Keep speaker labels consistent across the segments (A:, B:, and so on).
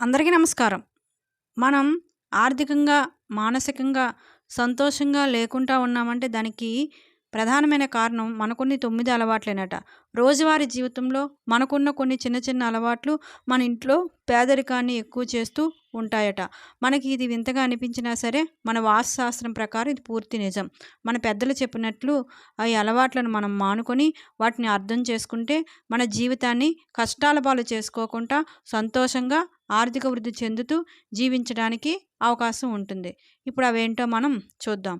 A: అందరికీ నమస్కారం. మనం ఆర్థికంగా మానసికంగా సంతోషంగా లేకుండా ఉన్నామంటే దానికి ప్రధానమైన కారణం మనకున్ని తొమ్మిది అలవాట్లేనట. రోజువారీ జీవితంలో మనకున్న కొన్ని చిన్న చిన్న అలవాట్లు మన ఇంట్లో పేదరికాన్ని ఎక్కువ చేస్తూ ఉంటాయట. మనకి ఇది వింతగా అనిపించినా సరే మన వాస్తుశాస్త్రం ప్రకారం ఇది పూర్తి నిజం. మన పెద్దలు చెప్పినట్లు ఈ అలవాట్లను మనం మానుకొని వాటిని అర్థం చేసుకుంటే మన జీవితాన్ని కష్టాల పాలు చేసుకోకుండా సంతోషంగా ఆర్థిక వృద్ధి చెందుతూ జీవించడానికి అవకాశం ఉంటుంది. ఇప్పుడు అవేంటో మనం చూద్దాం.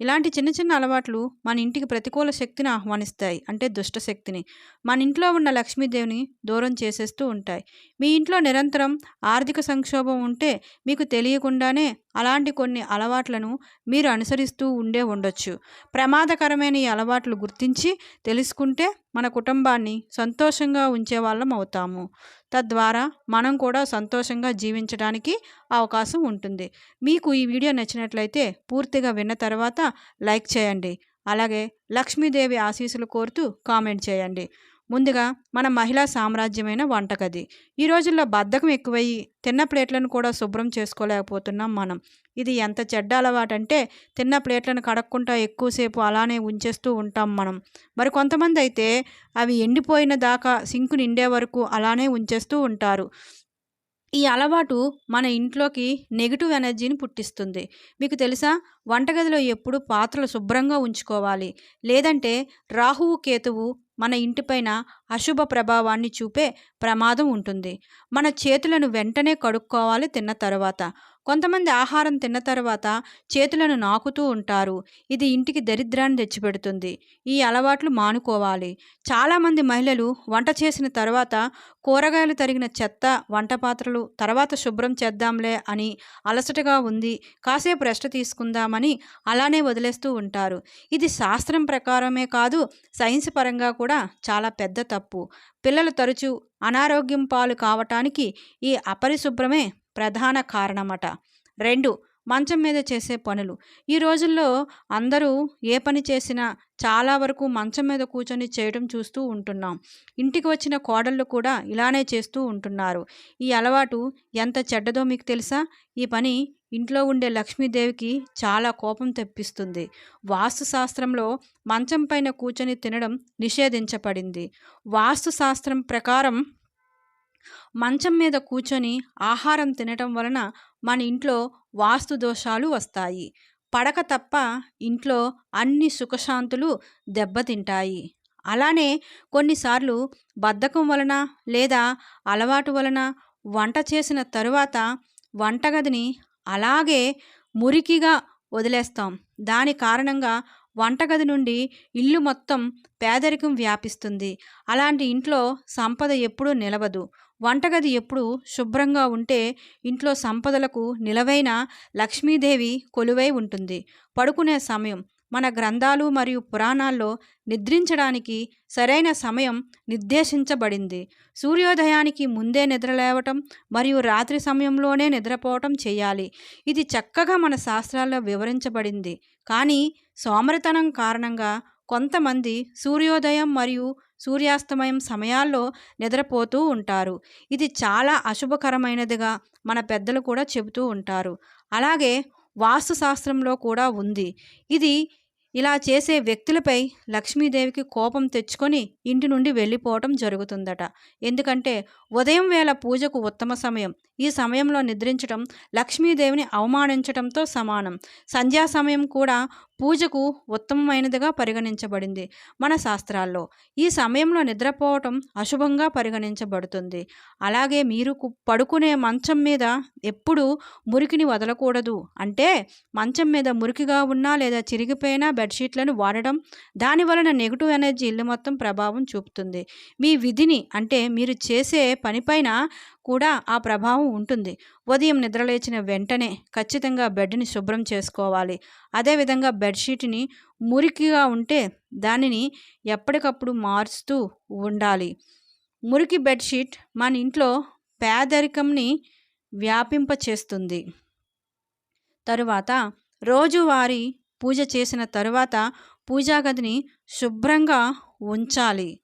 A: ఇలాంటి చిన్న చిన్న అలవాట్లు మన ఇంటికి ప్రతికూల శక్తిని ఆహ్వానిస్తాయి అంటే దుష్ట శక్తిని. మన ఇంట్లో ఉన్న లక్ష్మీదేవిని దూరం చేసేస్తూ ఉంటాయి. మీ ఇంట్లో నిరంతరం ఆర్థిక సంక్షోభం ఉంటే మీకు తెలియకుండానే అలాంటి కొన్ని అలవాట్లను మీరు అనుసరిస్తూ ఉండే ఉండొచ్చు. ప్రమాదకరమైన ఈ అలవాట్లు గుర్తించి తెలుసుకుంటే మన కుటుంబాన్ని సంతోషంగా ఉంచే వాళ్ళం అవుతాము. తద్వారా మనం కూడా సంతోషంగా జీవించడానికి అవకాశం ఉంటుంది. మీకు ఈ వీడియో నచ్చినట్లయితే పూర్తిగా విన్న తర్వాత లైక్ చేయండి. అలాగే లక్ష్మీదేవి ఆశీస్సులు కోరుతూ కామెంట్ చేయండి. ముందుగా మన మహిళా సామ్రాజ్యమైన వంటగది. ఈ రోజుల్లో బద్ధకం ఎక్కువయ్యి తిన్న ప్లేట్లను కూడా శుభ్రం చేసుకోలేకపోతున్నాం మనం. ఇది ఎంత చెడ్డ అలవాటంటే తిన్న ప్లేట్లను కడక్కుంటా ఎక్కువసేపు అలానే ఉంచేస్తూ ఉంటాం మనం. మరి కొంతమంది అయితే అవి ఎండిపోయిన దాకా సింకు నిండే వరకు అలానే ఉంచేస్తూ ఉంటారు. ఈ అలవాటు మన ఇంట్లోకి నెగిటివ్ ఎనర్జీని పుట్టిస్తుంది. మీకు తెలుసా? వంటగదిలో ఎప్పుడు పాత్రలు శుభ్రంగా ఉంచుకోవాలి. లేదంటే రాహువు కేతువు మన ఇంటిపైన అశుభ ప్రభావాన్ని చూపే ప్రమాదం ఉంటుంది. మన చేతులను వెంటనే కడుక్కోవాలి తిన్న తర్వాత. కొంతమంది ఆహారం తిన్న తర్వాత చేతులను నాకుతూ ఉంటారు. ఇది ఇంటికి దరిద్రాన్ని తెచ్చిపెడుతుంది. ఈ అలవాట్లు మానుకోవాలి. చాలామంది మహిళలు వంట చేసిన తర్వాత కూరగాయలు తరిగిన చెత్త వంట పాత్రలు తర్వాత శుభ్రం చేద్దాంలే అని అలసటగా ఉంది. కాసేపు రెస్ట్ తీసుకుందామని అలానే వదిలేస్తూ ఉంటారు. ఇది శాస్త్రం ప్రకారమే కాదు సైన్స్ పరంగా కూడా చాలా పెద్ద తప్పు. పిల్లలు తరచూ అనారోగ్యం పాలు కావటానికి ఈ అపరిశుభ్రమే ప్రధాన కారణమట. రెండు మంచం మీద చేసే పనులు. ఈ రోజుల్లో అందరూ ఏ పని చేసినా చాలా వరకు మంచం మీద కూర్చొని చేయడం చూస్తూ ఉంటున్నాం. ఇంటికి వచ్చిన కోడళ్ళు కూడా ఇలానే చేస్తూ ఉంటున్నారు. ఈ అలవాటు ఎంత చెడ్డదో మీకు తెలుసా? ఈ పని ఇంట్లో ఉండే లక్ష్మీదేవికి చాలా కోపం తెప్పిస్తుంది. వాస్తు శాస్త్రంలో మంచం పైన కూర్చొని తినడం నిషేధించబడింది. వాస్తు శాస్త్రం ప్రకారం మంచం మీద కూర్చొని ఆహారం తినటం వలన మన ఇంట్లో వాస్తు దోషాలు వస్తాయి. పడక తప్ప ఇంట్లో అన్ని సుఖశాంతులు దెబ్బతింటాయి. అలానే కొన్నిసార్లు బద్ధకం వలన లేదా అలవాటు వలన వంట చేసిన తరువాత వంటగదిని అలాగే మురికిగా వదిలేస్తాం. దాని కారణంగా వంటగది నుండి ఇల్లు మొత్తం పేదరికం వ్యాపిస్తుంది. అలాంటి ఇంట్లో సంపద ఎప్పుడూ నిలవదు. వంటగది ఎప్పుడు శుభ్రంగా ఉంటే ఇంట్లో సంపదలకు నిలవైన లక్ష్మీదేవి కొలువై ఉంటుంది. పడుకునే సమయం మన గ్రంథాలు మరియు పురాణాల్లో నిద్రించడానికి సరైన సమయం నిర్దేశించబడింది. సూర్యోదయానికి ముందే నిద్రలేవటం మరియు రాత్రి సమయంలోనే నిద్రపోవటం చేయాలి. ఇది చక్కగా మన శాస్త్రాల్లో వివరించబడింది. కానీ సోమరితనం కారణంగా కొంతమంది సూర్యోదయం మరియు సూర్యాస్తమయం సమయాల్లో నిద్రపోతూ ఉంటారు. ఇది చాలా అశుభకరమైనదిగా మన పెద్దలు కూడా చెబుతూ ఉంటారు. అలాగే వాస్తుశాస్త్రంలో కూడా ఉంది. ఇది ఇలా చేసే వ్యక్తులపై లక్ష్మీదేవికి కోపం తెచ్చుకొని ఇంటి నుండి వెళ్ళిపోవటం జరుగుతుందట. ఎందుకంటే ఉదయం వేళ పూజకు ఉత్తమ సమయం. ఈ సమయంలో నిద్రించడం లక్ష్మీదేవిని అవమానించడంతో సమానం. సంధ్యా సమయం కూడా పూజకు ఉత్తమమైనదిగా పరిగణించబడింది మన శాస్త్రాల్లో. ఈ సమయంలో నిద్రపోవటం అశుభంగా పరిగణించబడుతుంది. అలాగే మీరు పడుకునే మంచం మీద ఎప్పుడు మురికిని వదలకూడదు. అంటే మంచం మీద మురికిగా ఉన్నా లేదా చిరిగిపోయినా బెడ్షీట్లను వాడడం దాని వలన నెగిటివ్ ఎనర్జీ ఇల్లు మొత్తం ప్రభావం చూపుతుంది. మీ విధిని అంటే మీరు చేసే పనిపైన కూడా ఆ ప్రభావం ఉంటుంది. ఉదయం నిద్రలేచిన వెంటనే ఖచ్చితంగా బెడ్ని శుభ్రం చేసుకోవాలి. అదేవిధంగా బెడ్షీట్ని మురికిగా ఉంటే దానిని ఎప్పటికప్పుడు మారుస్తూ ఉండాలి. మురికి బెడ్షీట్ మన ఇంట్లో పేదరికంని వ్యాపింపచేస్తుంది. తరువాత రోజువారీ పూజ చేసిన తరువాత పూజా గదిని శుభ్రంగా ఉంచాలి.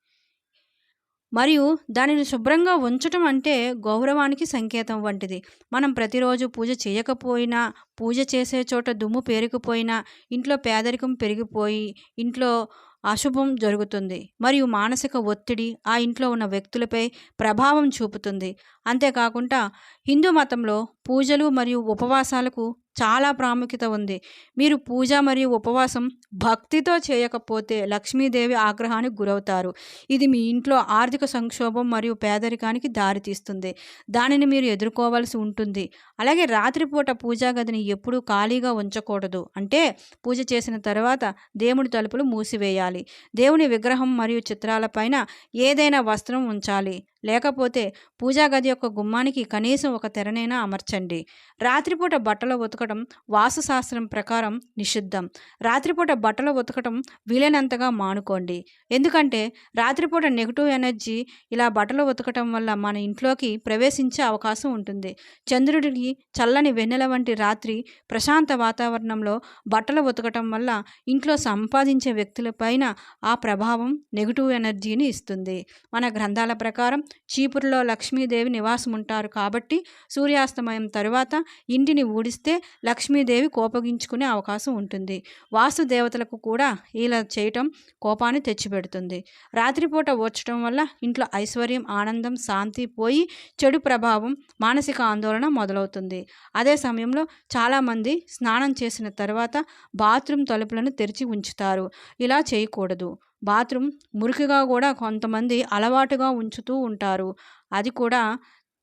A: మరియు దానిని శుభ్రంగా ఉంచటం అంటే గౌరవానికి సంకేతం వంటిది. మనం ప్రతిరోజు పూజ చేయకపోయినా పూజ చేసే చోట దుమ్ము పేరుకుపోయినా ఇంట్లో పేదరికం పెరిగిపోయి ఇంట్లో అశుభం జరుగుతుంది. మరియు మానసిక ఒత్తిడి ఆ ఇంట్లో ఉన్న వ్యక్తులపై ప్రభావం చూపుతుంది. అంతేకాకుండా హిందూ మతంలో పూజలు మరియు ఉపవాసాలకు చాలా ప్రాముఖ్యత ఉంది. మీరు పూజ మరియు ఉపవాసం భక్తితో చేయకపోతే లక్ష్మీదేవి ఆగ్రహానికి గురవుతారు. ఇది మీ ఇంట్లో ఆర్థిక సంక్షోభం మరియు పేదరికానికి దారితీస్తుంది. దానిని మీరు ఎదుర్కోవాల్సి ఉంటుంది. అలాగే రాత్రిపూట పూజా గదిని ఎప్పుడూ ఖాళీగా ఉంచకూడదు. అంటే పూజ చేసిన తర్వాత దేవుడి తలుపులు మూసివేయాలి. దేవుని విగ్రహం మరియు చిత్రాలపైన ఏదైనా వస్త్రం ఉంచాలి. లేకపోతే పూజా గది యొక్క గుమ్మానికి కనీసం ఒక తెరనైనా అమర్చండి. రాత్రిపూట బట్టలు ఉతకడం వాస్తుశాస్త్రం ప్రకారం నిషిద్ధం. రాత్రిపూట బట్టలు ఉతకడం వీలైనంతగా మానుకోండి. ఎందుకంటే రాత్రిపూట నెగిటివ్ ఎనర్జీ ఇలా బట్టలు ఉతకటం వల్ల మన ఇంట్లోకి ప్రవేశించే అవకాశం ఉంటుంది. చంద్రుడికి చల్లని వెన్నెల వంటి రాత్రి ప్రశాంత వాతావరణంలో బట్టలు ఉతకటం వల్ల ఇంట్లో సంపాదించే వ్యక్తులపైన ఆ ప్రభావం నెగిటివ్ ఎనర్జీని ఇస్తుంది. మన గ్రంథాల ప్రకారం చీపురులో లక్ష్మీదేవి నివాసం ఉంటారు కాబట్టి సూర్యాస్తమయం తరువాత ఇంటిని ఊడిస్తే లక్ష్మీదేవి కోపగించుకునే అవకాశం ఉంటుంది. వాసుదేవతలకు కూడా ఇలా చేయటం కోపాన్ని తెచ్చిపెడుతుంది. రాత్రిపూట వచ్చటం వల్ల ఇంట్లో ఐశ్వర్యం ఆనందం శాంతి పోయి చెడు ప్రభావం మానసిక ఆందోళన మొదలవుతుంది. అదే సమయంలో చాలామంది స్నానం చేసిన తర్వాత బాత్రూమ్ తలుపులను తెరిచి ఉంచుతారు. ఇలా చేయకూడదు. బాత్రూమ్ మురికిగా కూడా కొంతమంది అలవాటుగా ఉంచుతూ ఉంటారు. అది కూడా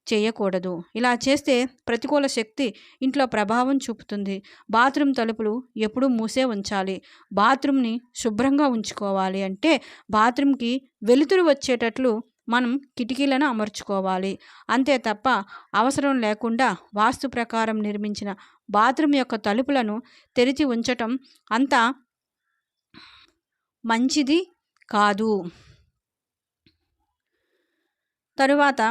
A: చేయకూడదు. ఇలా చేస్తే ప్రతికూల శక్తి ఇంట్లో ప్రభావం చూపుతుంది. బాత్రూమ్ తలుపులు ఎప్పుడూ మూసే ఉంచాలి. బాత్రూమ్ని శుభ్రంగా ఉంచుకోవాలి అంటే బాత్రూమ్కి వెలుతురు వచ్చేటట్లు మనం కిటికీలను అమర్చుకోవాలి. అంతే తప్ప అవసరం లేకుండా వాస్తు ప్రకారం నిర్మించిన బాత్రూమ్ యొక్క తలుపులను తెరిచి ఉంచటం అంత మంచిది కాదు. తరువాత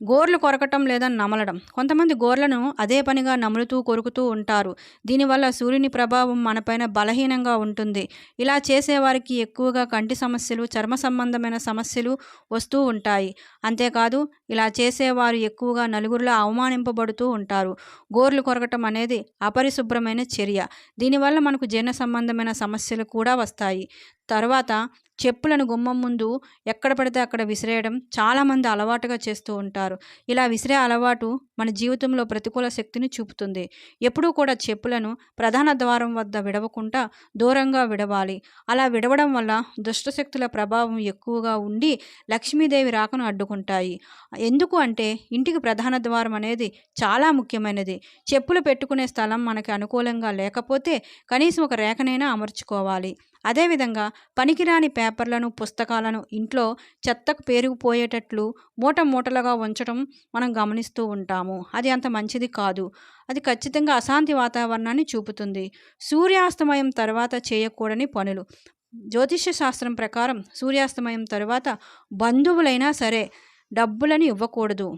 A: గోర్లు కొరకటం లేదా నమలడం. కొంతమంది గోర్లను అదే పనిగా నములుతూ కొరుకుతూ ఉంటారు. దీనివల్ల సూర్యుని ప్రభావం మనపైన బలహీనంగా ఉంటుంది. ఇలా చేసేవారికి ఎక్కువగా కంటి సమస్యలు చర్మ సంబంధమైన సమస్యలు వస్తూ ఉంటాయి. అంతేకాదు ఇలా చేసేవారు ఎక్కువగా నలుగురిలో అవమానింపబడుతూ ఉంటారు. గోర్లు కొరకటం అనేది అపరిశుభ్రమైన చర్య. దీనివల్ల మనకు జీర్ణ సంబంధమైన సమస్యలు కూడా వస్తాయి. తర్వాత చెప్పులను గుమ్మం ముందు ఎక్కడ పడితే అక్కడ విసిరేయడం చాలామంది అలవాటుగా చేస్తూ ఉంటారు. ఇలా విసిరే అలవాటు మన జీవితంలో ప్రతికూల శక్తిని చూపుతుంది. ఎప్పుడూ కూడా చెప్పులను ప్రధాన ద్వారం వద్ద విడవకుండా దూరంగా విడవాలి. అలా విడవడం వల్ల దుష్టశక్తుల ప్రభావం ఎక్కువగా ఉండి లక్ష్మీదేవి రాకను ఉంటాయి ఎందుకు అంటే ఇంటికి ప్రధాన ద్వారం అనేది చాలా ముఖ్యమైనది. చెప్పులు పెట్టుకునే స్థలం మనకి అనుకూలంగా లేకపోతే కనీసం ఒక రేఖనైనా అమర్చుకోవాలి. అదేవిధంగా పనికిరాని పేపర్లను పుస్తకాలను ఇంట్లో చెత్తకు పేరుకుపోయేటట్లు మూట మూటలుగా ఉంచడం మనం గమనిస్తూ ఉంటాము. అది అంత మంచిది కాదు. అది ఖచ్చితంగా అశాంతి వాతావరణాన్ని చూపుతుంది. సూర్యాస్తమయం తర్వాత చేయకూడని పనులు. జ్యోతిష్య శాస్త్రం ప్రకారం సూర్యాస్తమయం తర్వాత బంధువులైనా సరే డబ్బులని ఇవ్వకూడదు.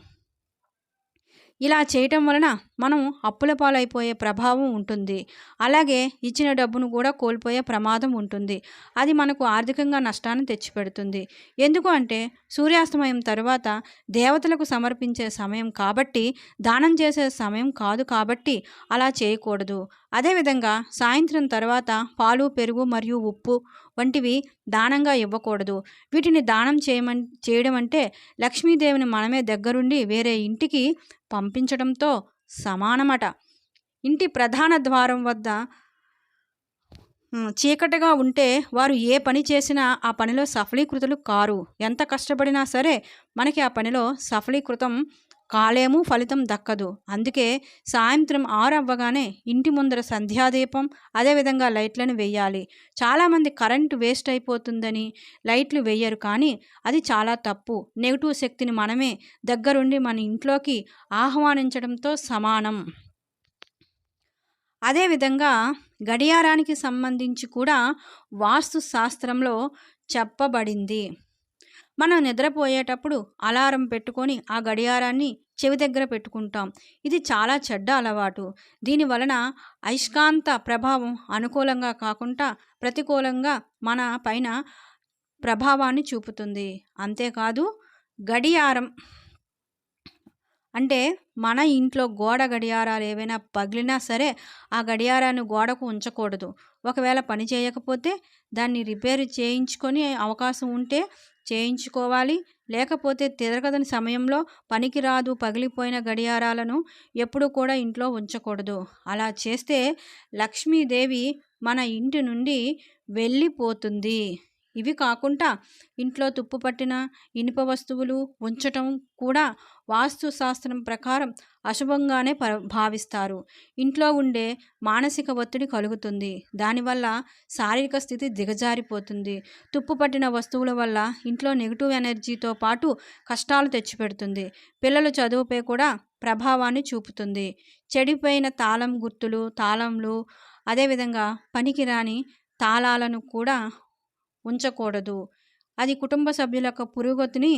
A: ఇలా చేయటం వలన మనం అప్పుల పాలైపోయే ప్రభావం ఉంటుంది. అలాగే ఇచ్చిన డబ్బును కూడా కోల్పోయే ప్రమాదం ఉంటుంది. అది మనకు ఆర్థికంగా నష్టాన్ని తెచ్చిపెడుతుంది. ఎందుకు అంటే సూర్యాస్తమయం తర్వాత దేవతలకు సమర్పించే సమయం కాబట్టి దానం చేసే సమయం కాదు కాబట్టి అలా చేయకూడదు. అదేవిధంగా సాయంత్రం తర్వాత పాలు పెరుగు మరియు ఉప్పు వంటివి దానంగా ఇవ్వకూడదు. వీటిని దానం చేయమన్ చేయడం అంటే లక్ష్మీదేవిని మనమే దగ్గరుండి వేరే ఇంటికి పంపించడంతో సమానమట. ఇంటి ప్రధాన ద్వారం వద్ద చీకటిగా ఉంటే వారు ఏ పని చేసినా ఆ పనిలో సఫలీకృతులు కారు. ఎంత కష్టపడినా సరే మనకి ఆ పనిలో సఫలీకృతం కాలేము ఫలితం దక్కదు. అందుకే సాయంత్రం ఆరు అవ్వగానే ఇంటి ముందర సంధ్యాదీపం అదేవిధంగా లైట్లను వేయాలి. చాలామంది కరెంటు వేస్ట్ అయిపోతుందని లైట్లు వేయరు కానీ అది చాలా తప్పు. నెగిటివ్ శక్తిని మనమే దగ్గరుండి మన ఇంట్లోకి ఆహ్వానించడంతో సమానం. అదేవిధంగా గడియారానికి సంబంధించి కూడా వాస్తు శాస్త్రంలో చెప్పబడింది. మనం నిద్రపోయేటప్పుడు అలారం పెట్టుకొని ఆ గడియారాన్ని చెవి దగ్గర పెట్టుకుంటాం. ఇది చాలా చెడ్డ అలవాటు. దీని వలన అయస్కాంత ప్రభావం అనుకూలంగా కాకుండా ప్రతికూలంగా మన పైన ప్రభావాన్ని చూపుతుంది. అంతేకాదు గడియారం అంటే మన ఇంట్లో గోడ గడియారాలు ఏవైనా పగిలినా సరే ఆ గడియారాన్ని గోడకు ఉంచకూడదు. ఒకవేళ పని చేయకపోతే దాన్ని రిపేర్ చేయించుకొని అవకాశం ఉంటే చేయించుకోవాలి. లేకపోతే తిరగదని సమయంలో పనికిరాదు పగిలిపోయిన గడియారాలను ఎప్పుడూ కూడా ఇంట్లో ఉంచకూడదు. అలా చేస్తే లక్ష్మీదేవి మన ఇంటి నుండి వెళ్ళిపోతుంది. ఇవి కాకుండా ఇంట్లో తుప్పు పట్టిన ఇనుప వస్తువులు ఉంచటం కూడా వాస్తు శాస్త్రం ప్రకారం అశుభంగానే ప భావిస్తారు. ఇంట్లో ఉండే మానసిక ఒత్తిడి కలుగుతుంది. దానివల్ల శారీరక స్థితి దిగజారిపోతుంది. తుప్పు పట్టిన వస్తువుల వల్ల ఇంట్లో నెగిటివ్ ఎనర్జీతో పాటు కష్టాలు తెచ్చిపెడుతుంది. పిల్లలు చదువుపై కూడా ప్రభావాన్ని చూపుతుంది. చెడిపోయిన తాళం గుర్తులు తాళంలు అదేవిధంగా పనికిరాని తాళాలను కూడా ఉంచకూడదు. అది కుటుంబ సభ్యుల యొక్క పురోగతిని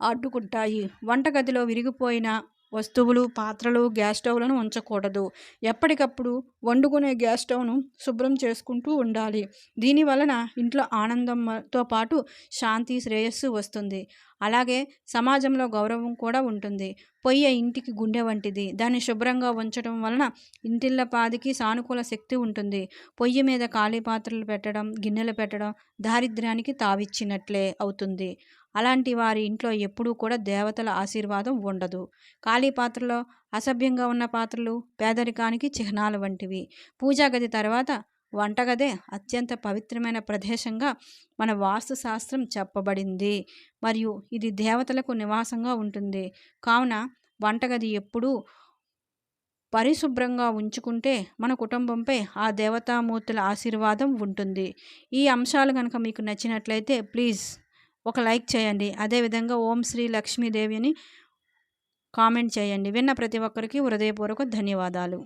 A: అడ్డుకుంటాయి వంటగదిలో విరిగిపోయిన వస్తువులు పాత్రలు గ్యాస్ స్టవ్లను ఉంచకూడదు. ఎప్పటికప్పుడు వండుకునే గ్యాస్ స్టవ్ను శుభ్రం చేసుకుంటూ ఉండాలి. దీని వలన ఇంట్లో ఆనందంతో పాటు శాంతి శ్రేయస్సు వస్తుంది. అలాగే సమాజంలో గౌరవం కూడా ఉంటుంది. పొయ్యి ఇంటికి గుండె వంటిది. దాన్ని శుభ్రంగా ఉంచడం వలన ఇంటిళ్ళ పాదికి సానుకూల శక్తి ఉంటుంది. పొయ్యి మీద ఖాళీ పాత్రలు పెట్టడం గిన్నెలు పెట్టడం దారిద్ర్యానికి తావిచ్చినట్లే అవుతుంది. అలాంటి వారి ఇంట్లో ఎప్పుడూ కూడా దేవతల ఆశీర్వాదం ఉండదు. ఖాళీ పాత్రలో అసభ్యంగా ఉన్న పాత్రలు పేదరికానికి చిహ్నాలు వంటివి. పూజా గది తర్వాత వంటగదే అత్యంత పవిత్రమైన ప్రదేశంగా మన వాస్తు శాస్త్రం చెప్పబడింది. మరియు ఇది దేవతలకు నివాసంగా ఉంటుంది. కావున వంటగది ఎప్పుడూ పరిశుభ్రంగా ఉంచుకుంటే మన కుటుంబంపై ఆ దేవతామూర్తుల ఆశీర్వాదం ఉంటుంది. ఈ అంశాలు కనుక మీకు నచ్చినట్లయితే ప్లీజ్ ఒక లైక్ చేయండి. అదేవిధంగా ఓం శ్రీ లక్ష్మీదేవి అని కామెంట్ చేయండి. విన్న ప్రతి ఒక్కరికి హృదయపూర్వక ధన్యవాదాలు.